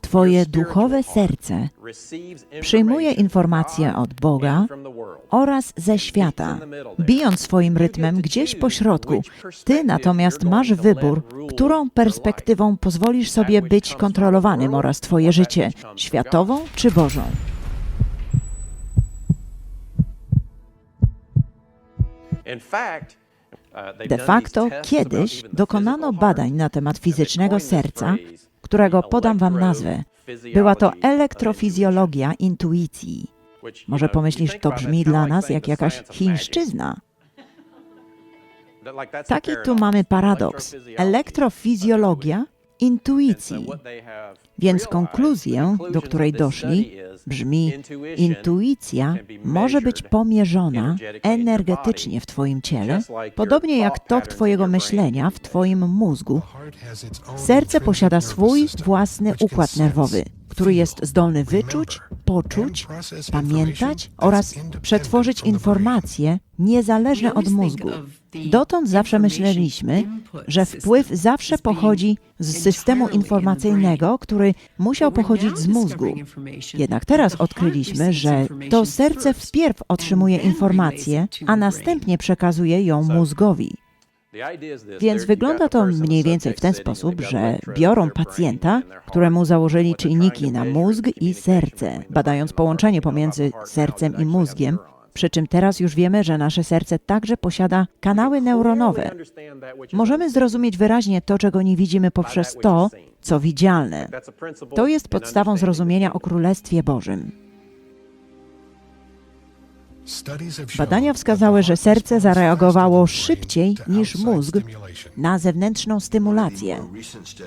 Twoje duchowe serce przyjmuje informacje od Boga oraz ze świata, bijąc swoim rytmem gdzieś po środku. Ty natomiast masz wybór, którą perspektywą pozwolisz sobie być kontrolowanym oraz Twoje życie, światową czy Bożą. De facto kiedyś dokonano badań na temat fizycznego serca, którego podam Wam nazwę. Była to elektrofizjologia intuicji. Może pomyślisz, to brzmi dla nas jak jakaś chińszczyzna. Taki tu mamy paradoks. Elektrofizjologia intuicji. Więc konkluzję, do której doszli, brzmi: Intuicja może być pomierzona energetycznie w Twoim ciele, podobnie jak tok Twojego myślenia w Twoim mózgu. Serce posiada swój własny układ nerwowy, który jest zdolny wyczuć, poczuć, pamiętać oraz przetworzyć informacje niezależne od mózgu. Dotąd zawsze myśleliśmy, że wpływ zawsze pochodzi z systemu informacyjnego, który musiał pochodzić z mózgu. Jednak teraz odkryliśmy, że to serce wpierw otrzymuje informację, a następnie przekazuje ją mózgowi. Więc wygląda to mniej więcej w ten sposób, że biorą pacjenta, któremu założyli czynniki na mózg i serce, badając połączenie pomiędzy sercem i mózgiem, przy czym teraz już wiemy, że nasze serce także posiada kanały neuronowe. Możemy zrozumieć wyraźnie to, czego nie widzimy poprzez to, co widzialne. To jest podstawą zrozumienia o Królestwie Bożym. Badania wskazały, że serce zareagowało szybciej niż mózg na zewnętrzną stymulację.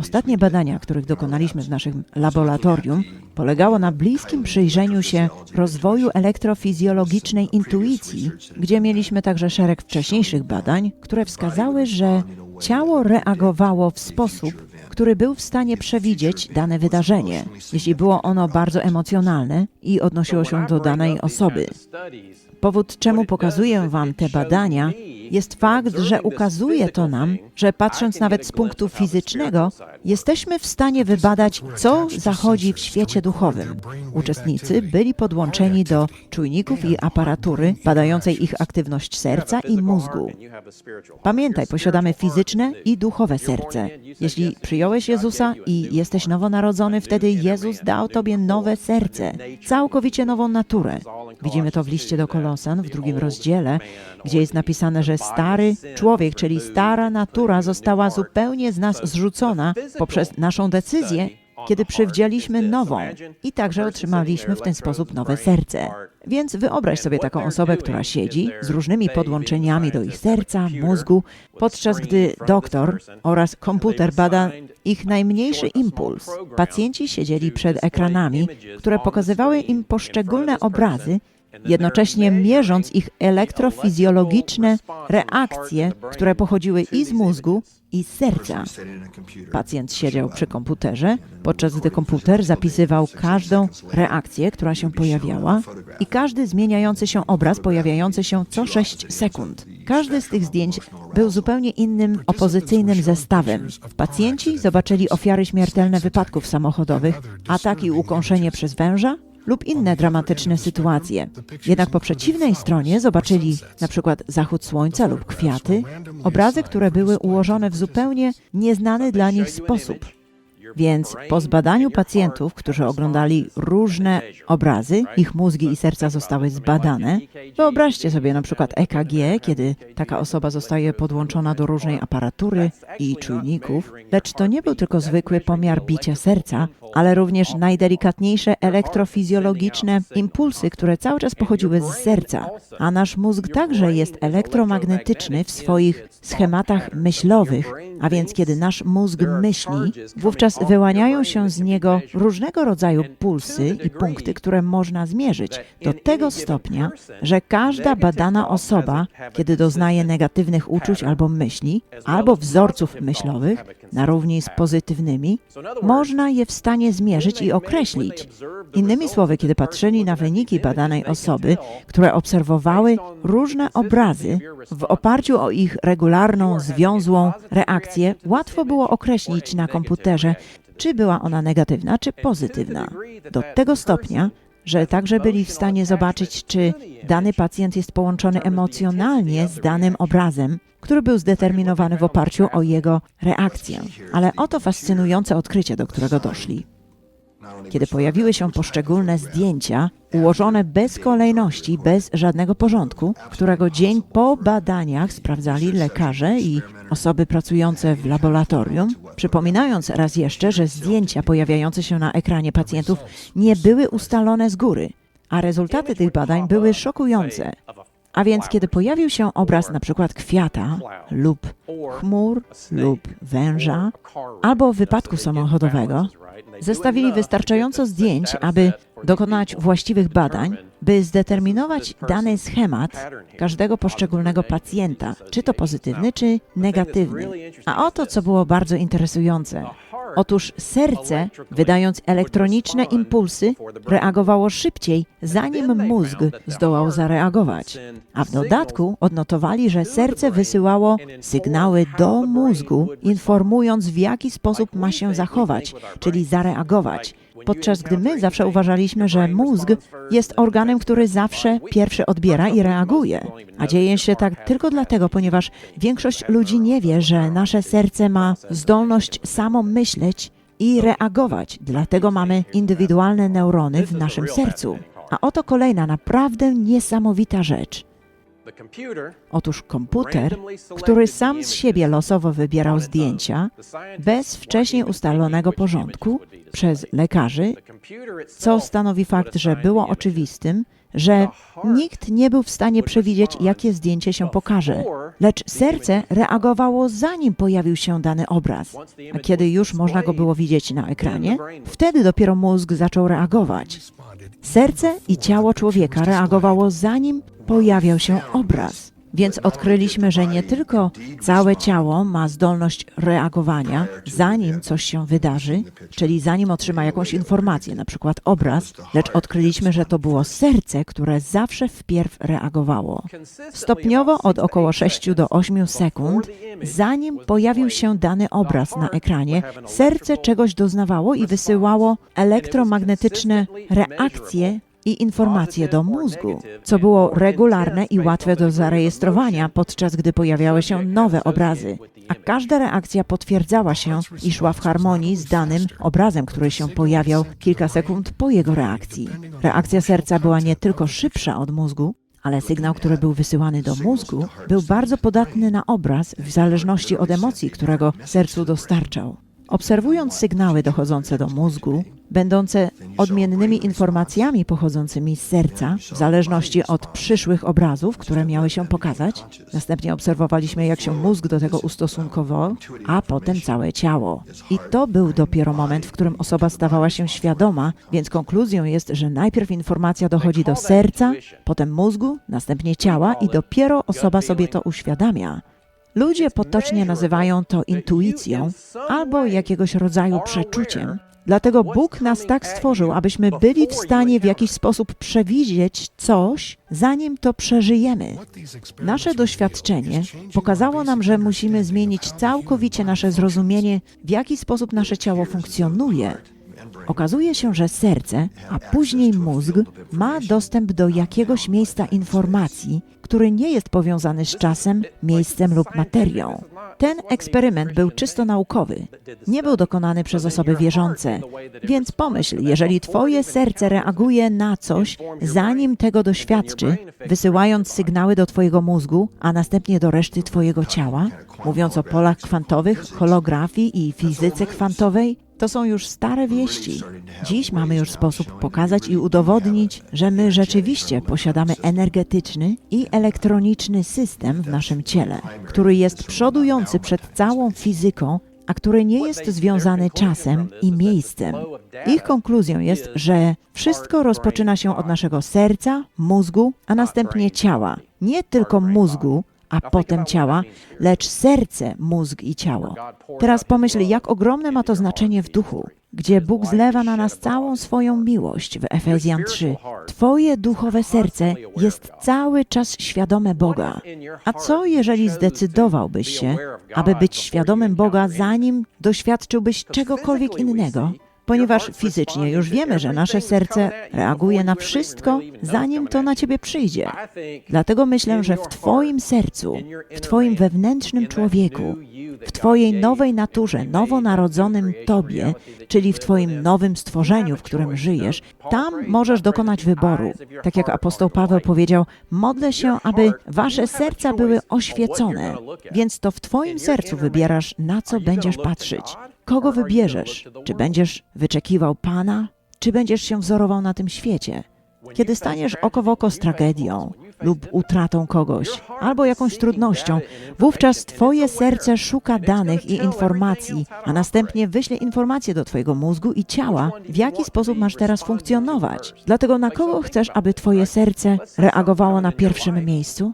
Ostatnie badania, których dokonaliśmy w naszym laboratorium, polegało na bliskim przyjrzeniu się rozwoju elektrofizjologicznej intuicji, gdzie mieliśmy także szereg wcześniejszych badań, które wskazały, że ciało reagowało w sposób, który był w stanie przewidzieć dane wydarzenie, jeśli było ono bardzo emocjonalne i odnosiło się do danej osoby. Powód, czemu pokazuję Wam te badania, jest fakt, że ukazuje to nam, że patrząc nawet z punktu fizycznego, jesteśmy w stanie wybadać, co zachodzi w świecie duchowym. Uczestnicy byli podłączeni do czujników i aparatury badającej ich aktywność serca i mózgu. Pamiętaj, posiadamy fizyczne i duchowe serce. Jeśli przyjąłeś Jezusa i jesteś nowonarodzony, wtedy Jezus dał Tobie nowe serce, całkowicie nową naturę. Widzimy to w liście do Kolosan w drugim rozdziale, gdzie jest napisane, że stary człowiek, czyli stara natura została zupełnie z nas zrzucona poprzez naszą decyzję, kiedy przywdzialiśmy nową i także otrzymaliśmy w ten sposób nowe serce. Więc wyobraź sobie taką osobę, która siedzi z różnymi podłączeniami do ich serca, mózgu, podczas gdy doktor oraz komputer bada ich najmniejszy impuls. Pacjenci siedzieli przed ekranami, które pokazywały im poszczególne obrazy, jednocześnie mierząc ich elektrofizjologiczne reakcje, które pochodziły i z mózgu, i z serca. Pacjent siedział przy komputerze, podczas gdy komputer zapisywał każdą reakcję, która się pojawiała i każdy zmieniający się obraz pojawiający się co 6 sekund. Każdy z tych zdjęć był zupełnie innym, opozycyjnym zestawem. Pacjenci zobaczyli ofiary śmiertelne wypadków samochodowych, ataki i ukąszenie przez węża, lub inne dramatyczne sytuacje. Jednak po przeciwnej stronie zobaczyli przykład zachód słońca lub kwiaty, obrazy, które były ułożone w zupełnie nieznany dla nich sposób. Więc po zbadaniu pacjentów, którzy oglądali różne obrazy, ich mózgi i serca zostały zbadane. Wyobraźcie sobie na przykład EKG, kiedy taka osoba zostaje podłączona do różnej aparatury i czujników, lecz to nie był tylko zwykły pomiar bicia serca, ale również najdelikatniejsze elektrofizjologiczne impulsy, które cały czas pochodziły z serca. A nasz mózg także jest elektromagnetyczny w swoich schematach myślowych, a więc kiedy nasz mózg myśli, wówczas wyłaniają się z niego różnego rodzaju pulsy i punkty, które można zmierzyć do tego stopnia, że każda badana osoba, kiedy doznaje negatywnych uczuć albo myśli, albo wzorców myślowych, na równi z pozytywnymi, można je w stanie zmierzyć i określić. Innymi słowy, kiedy patrzyli na wyniki badanej osoby, które obserwowały różne obrazy w oparciu o ich regularną, związłą reakcję, łatwo było określić na komputerze, czy była ona negatywna, czy pozytywna. Do tego stopnia, że także byli w stanie zobaczyć, czy dany pacjent jest połączony emocjonalnie z danym obrazem, który był zdeterminowany w oparciu o jego reakcję. Ale oto fascynujące odkrycie, do którego doszli. Kiedy pojawiły się poszczególne zdjęcia, ułożone bez kolejności, bez żadnego porządku, którego dzień po badaniach sprawdzali lekarze i osoby pracujące w laboratorium, przypominając raz jeszcze, że zdjęcia pojawiające się na ekranie pacjentów nie były ustalone z góry, a rezultaty tych badań były szokujące. A więc kiedy pojawił się obraz na przykład kwiata lub chmur lub węża albo wypadku samochodowego, zestawili wystarczająco zdjęć, aby dokonać właściwych badań, by zdeterminować dany schemat każdego poszczególnego pacjenta, czy to pozytywny, czy negatywny. A oto co było bardzo interesujące. Otóż serce, wydając elektroniczne impulsy, reagowało szybciej, zanim mózg zdołał zareagować. A w dodatku odnotowali, że serce wysyłało sygnały do mózgu, informując w jaki sposób ma się zachować, czyli zareagować. Podczas gdy my zawsze uważaliśmy, że mózg jest organem, który zawsze pierwszy odbiera i reaguje. A dzieje się tak tylko dlatego, ponieważ większość ludzi nie wie, że nasze serce ma zdolność samo myśleć i reagować. Dlatego mamy indywidualne neurony w naszym sercu. A oto kolejna naprawdę niesamowita rzecz. Otóż komputer, który sam z siebie losowo wybierał zdjęcia, bez wcześniej ustalonego porządku przez lekarzy, co stanowi fakt, że było oczywistym, że nikt nie był w stanie przewidzieć, jakie zdjęcie się pokaże. Lecz serce reagowało zanim pojawił się dany obraz. A kiedy już można go było widzieć na ekranie, wtedy dopiero mózg zaczął reagować. Serce i ciało człowieka reagowało zanim pojawiał się obraz. Więc odkryliśmy, że nie tylko całe ciało ma zdolność reagowania, zanim coś się wydarzy, czyli zanim otrzyma jakąś informację, na przykład obraz, lecz odkryliśmy, że to było serce, które zawsze wpierw reagowało. Stopniowo od około 6 do 8 sekund, zanim pojawił się dany obraz na ekranie, serce czegoś doznawało i wysyłało elektromagnetyczne reakcje i informacje do mózgu, co było regularne i łatwe do zarejestrowania, podczas gdy pojawiały się nowe obrazy. A każda reakcja potwierdzała się i szła w harmonii z danym obrazem, który się pojawiał kilka sekund po jego reakcji. Reakcja serca była nie tylko szybsza od mózgu, ale sygnał, który był wysyłany do mózgu, był bardzo podatny na obraz w zależności od emocji, którego sercu dostarczał. Obserwując sygnały dochodzące do mózgu, będące odmiennymi informacjami pochodzącymi z serca, w zależności od przyszłych obrazów, które miały się pokazać, następnie obserwowaliśmy, jak się mózg do tego ustosunkował, a potem całe ciało. I to był dopiero moment, w którym osoba stawała się świadoma, więc konkluzją jest, że najpierw informacja dochodzi do serca, potem mózgu, następnie ciała i dopiero osoba sobie to uświadamia. Ludzie potocznie nazywają to intuicją albo jakiegoś rodzaju przeczuciem. Dlatego Bóg nas tak stworzył, abyśmy byli w stanie w jakiś sposób przewidzieć coś, zanim to przeżyjemy. Nasze doświadczenie pokazało nam, że musimy zmienić całkowicie nasze zrozumienie, w jaki sposób nasze ciało funkcjonuje. Okazuje się, że serce, a później mózg ma dostęp do jakiegoś miejsca informacji, który nie jest powiązany z czasem, miejscem lub materią. Ten eksperyment był czysto naukowy. Nie był dokonany przez osoby wierzące. Więc pomyśl, jeżeli Twoje serce reaguje na coś, zanim tego doświadczy, wysyłając sygnały do Twojego mózgu, a następnie do reszty Twojego ciała, mówiąc o polach kwantowych, holografii i fizyce kwantowej, to są już stare wieści. Dziś mamy już sposób pokazać i udowodnić, że my rzeczywiście posiadamy energetyczny i elektroniczny system w naszym ciele, który jest przodujący przed całą fizyką, a który nie jest związany czasem i miejscem. Ich konkluzją jest, że wszystko rozpoczyna się od naszego serca, mózgu, a następnie ciała. Nie tylko mózgu, a potem ciała, lecz serce, mózg i ciało. Teraz pomyśl, jak ogromne ma to znaczenie w duchu, gdzie Bóg zlewa na nas całą swoją miłość w Efezjan 3. Twoje duchowe serce jest cały czas świadome Boga. A co jeżeli zdecydowałbyś się, aby być świadomym Boga, zanim doświadczyłbyś czegokolwiek innego? Ponieważ fizycznie już wiemy, że nasze serce reaguje na wszystko, zanim to na ciebie przyjdzie. Dlatego myślę, że w Twoim sercu, w Twoim wewnętrznym człowieku, w Twojej nowej naturze, nowonarodzonym Tobie, czyli w Twoim nowym stworzeniu, w którym żyjesz, tam możesz dokonać wyboru. Tak jak apostoł Paweł powiedział, modlę się, aby Wasze serca były oświecone. Więc to w Twoim sercu wybierasz, na co będziesz patrzeć. Kogo wybierzesz? Czy będziesz wyczekiwał Pana, czy będziesz się wzorował na tym świecie? Kiedy staniesz oko w oko z tragedią lub utratą kogoś, albo jakąś trudnością, wówczas Twoje serce szuka danych i informacji, a następnie wyśle informacje do Twojego mózgu i ciała, w jaki sposób masz teraz funkcjonować. Dlatego na kogo chcesz, aby Twoje serce reagowało na pierwszym miejscu?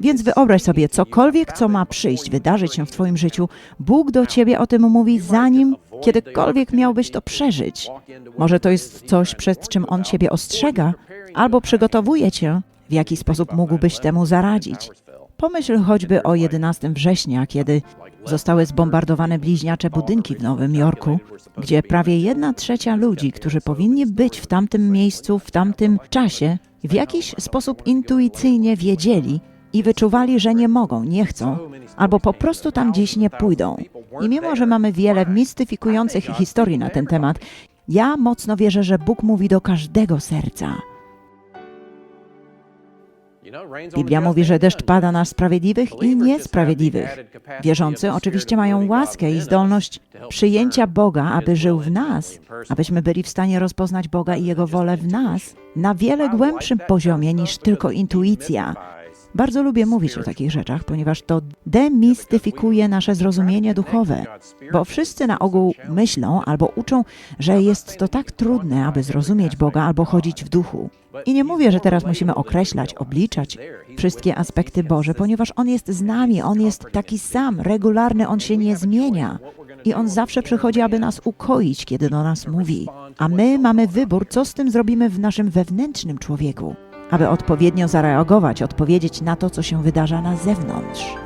Więc wyobraź sobie, cokolwiek, co ma przyjść, wydarzyć się w Twoim życiu, Bóg do Ciebie o tym mówi, zanim kiedykolwiek miałbyś to przeżyć. Może to jest coś, przed czym On Ciebie ostrzega, albo przygotowuje Cię, w jaki sposób mógłbyś temu zaradzić. Pomyśl choćby o 11 września, kiedy zostały zbombardowane bliźniacze budynki w Nowym Jorku, gdzie prawie jedna trzecia ludzi, którzy powinni być w tamtym miejscu, w tamtym czasie, w jakiś sposób intuicyjnie wiedzieli i wyczuwali, że nie mogą, nie chcą, albo po prostu tam gdzieś nie pójdą. I mimo, że mamy wiele mistyfikujących historii na ten temat, ja mocno wierzę, że Bóg mówi do każdego serca. Biblia mówi, że deszcz pada na sprawiedliwych i niesprawiedliwych. Wierzący oczywiście mają łaskę i zdolność przyjęcia Boga, aby żył w nas, abyśmy byli w stanie rozpoznać Boga i Jego wolę w nas na wiele głębszym poziomie niż tylko intuicja. Bardzo lubię mówić o takich rzeczach, ponieważ to demistyfikuje nasze zrozumienie duchowe, bo wszyscy na ogół myślą albo uczą, że jest to tak trudne, aby zrozumieć Boga albo chodzić w duchu. I nie mówię, że teraz musimy określać, obliczać wszystkie aspekty Boże, ponieważ On jest z nami, On jest taki sam, regularny, On się nie zmienia. I On zawsze przychodzi, aby nas ukoić, kiedy do nas mówi. A my mamy wybór, co z tym zrobimy w naszym wewnętrznym człowieku aby odpowiednio zareagować, odpowiedzieć na to, co się wydarza na zewnątrz.